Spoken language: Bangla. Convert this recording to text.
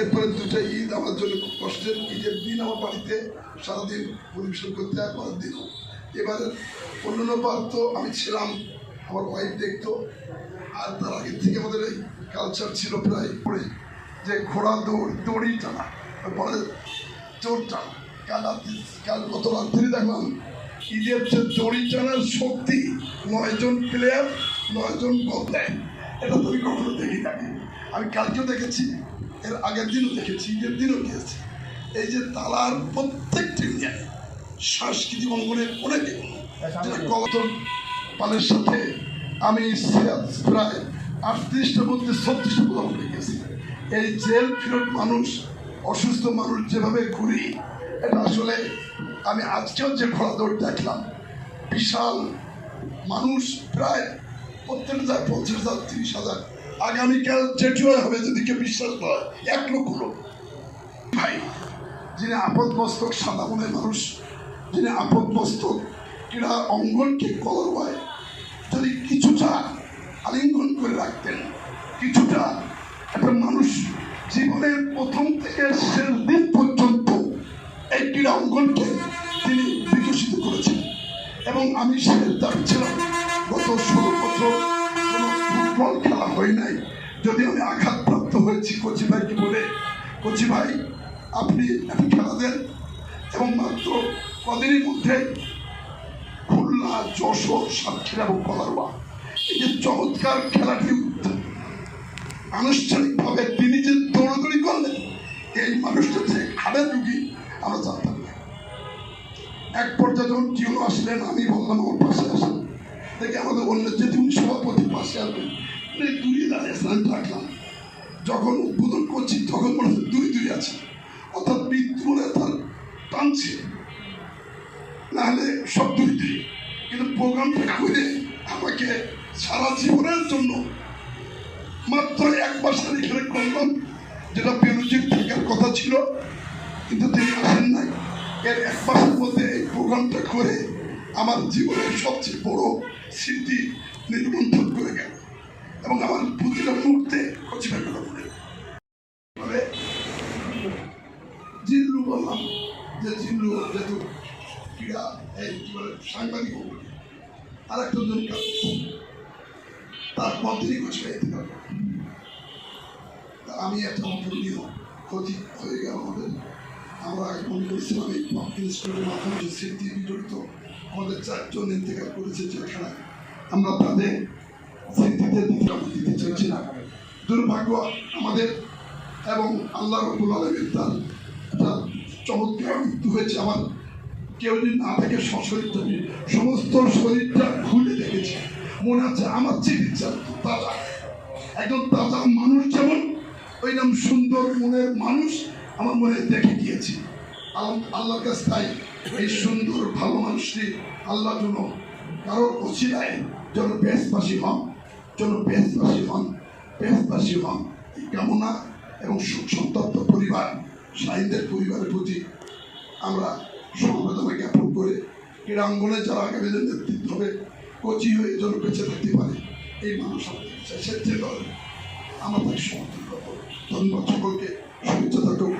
এরপরে দুটা ঈদ আমার জন্য খুব কষ্টের। ঈদের দিন আমার বাড়িতে সারাদিন করতে আমি ছিলাম, আমার ওয়াইফ দেখতো। আর তার আগের থেকে কালচার ছিল প্রায় পড়ে যে ঘোড়া দৌড়, দড়ি টানা জোর টানা। কাল রাত্রি, কাল গত রাত্রি দেখলাম ঈদের যে দড়ি টানার শক্তি নয়জন প্লেয়ার নয়জন গোল দেয়। এটা তো আমি কখনো দেখি থাকি আমি কালকেও দেখেছি। এর আগের দিনও দেখেছি, ঈদের দিনও গিয়েছি এই যে তালার প্রত্যেকটি নিয়ে সাংস্কৃতিক অঙ্গনের অনেক পালের সাথে আমি প্রায় আটত্রিশটার মধ্যে ছত্রিশটা প্রোগ্রাম হয়ে গেছি। এই জেল ফেরত মানুষ, অসুস্থ মানুষ যেভাবে ঘুরি, এটা আসলে আমি আজকেও যে ঘোড়া দৌড় দেখলাম, বিশাল মানুষ প্রায় প্রত্যেক যায় পঞ্চাশ হাজার, তিরিশ হাজার আগামীকাল যেটিও হবে যদি কেউ বিশ্বাস হয় এক লক্ষ লোক। ভাই, যিনি আপদ মস্তক সাদা মনের মানুষ, যিনি আপদ মস্তক ক্রীড়া অঙ্গনকে কলর হয় যদি কিছুটা আলিঙ্গন করে রাখতেন, কিছুটা একটা মানুষ জীবনের প্রথম থেকে শেষ দিন পর্যন্ত এই ক্রীড়া অঙ্গনকে তিনি বিকশিত করেছেন। এবং আমি শেষ দাবি ছিলাম, গত ষোলো বছর কোনো ফুটবল হয় নাই। যদি আমি আঘাতপ্রাপ্ত হয়েছি, কোচি ভাইকে বলে, কোচি ভাই, আপনি একটা খেলা দেন। এবং মাত্র কদিনের মধ্যে খুলনা, যশোর, সাতক্ষীরা এবং কলারবা এই যে চমৎকার খেলাটি আনুষ্ঠানিকভাবে তিনি যে দৌড়াদৌড়ি করলেন, এই মানুষটা যে হাড়ের রুগী, আমরা জানতাম না। এক পর্যায়ে যখন কেউ আসলেন, আমি বললাম, আমার পাশে আসেন। দেখে আমাদের অন্য যে তিনি সভাপতি পাশে আসবেন দূরে দাঁড়িয়ে আমি ডাকলাম যখন উদ্বোধন করছি, তখন মনে হচ্ছে দূরে দূরে আছে। অর্থাৎ মৃত্যুরে তার টানছে। নাহলে সব দূরে দূরে কিন্তু প্রোগ্রামটা করে আমাকে সারা জীবনের জন্য মাত্র এক মাসের এখানে করলাম, যেটা বেরোজির থাকার কথা ছিল, কিন্তু তিনি আসেন নাই। এর এক মাসের মধ্যে এই প্রোগ্রামটা করে আমার জীবনের সবচেয়ে বড় স্মৃতি নির্মন্থন করে গেল। এবং আমার প্রতিটা মুহূর্তে কচিবার কথা জিল্লু বললাম যে জিল্লু যেহেতু ক্রীড়া, এই বলে, সাংবাদিক আর একটা জন তিনি কচিবার যেতে পারব আমি একটা অপূর্ণীয় ক্ষতি হয়ে গেল আমাদের। আমরা মনে করেছিলাম এই ইনস্টিটিউটের মাধ্যমে যে স্মৃতি বিজড়িত আমাদের চারজন ইন্তেকাল করেছে জেলখানায় আমরা তাদের স্মৃতিতে দিতে চাইছি না। দুর্ভাগ্য আমাদের এবং আল্লাহ রবুল আলমের তার একটা চমৎকার মৃত্যু হয়েছে। আমার কেউ যদি না থাকে সশরীরটা আমি সমস্ত শরীরটা খুলে দেখেছি। মনে হচ্ছে আমার চিকিৎসা তাজা। একজন তাজা মানুষ যেমন, ওই নাম সুন্দর মনের মানুষ আমার মনে দেখে গিয়েছি। আল- আল্লাহর কাছে তাই এই সুন্দর, ভালো মানুষটি আল্লাহ যেন কারোর অচিরায় যেন বেশ বেশবাসী হন। যেন বেশবাসী হন বেশবাসী হন এই কামনা এবং সুখ সন্তপ্ত পরিবার শাহিনদের পরিবারের প্রতি আমরা সমবেদনা জ্ঞাপন করে ক্রীড়াঙ্গনে যারা আগামী দিনে নেতৃত্ব হবে, কচি হয়ে যেন বেঁচে থাকতে পারে, এই মানুষ আমাদের চাই সে যে দল তাকে সমর্থন করব। ধন্যবাদ সকলকে। শুভেচ্ছা থাকুক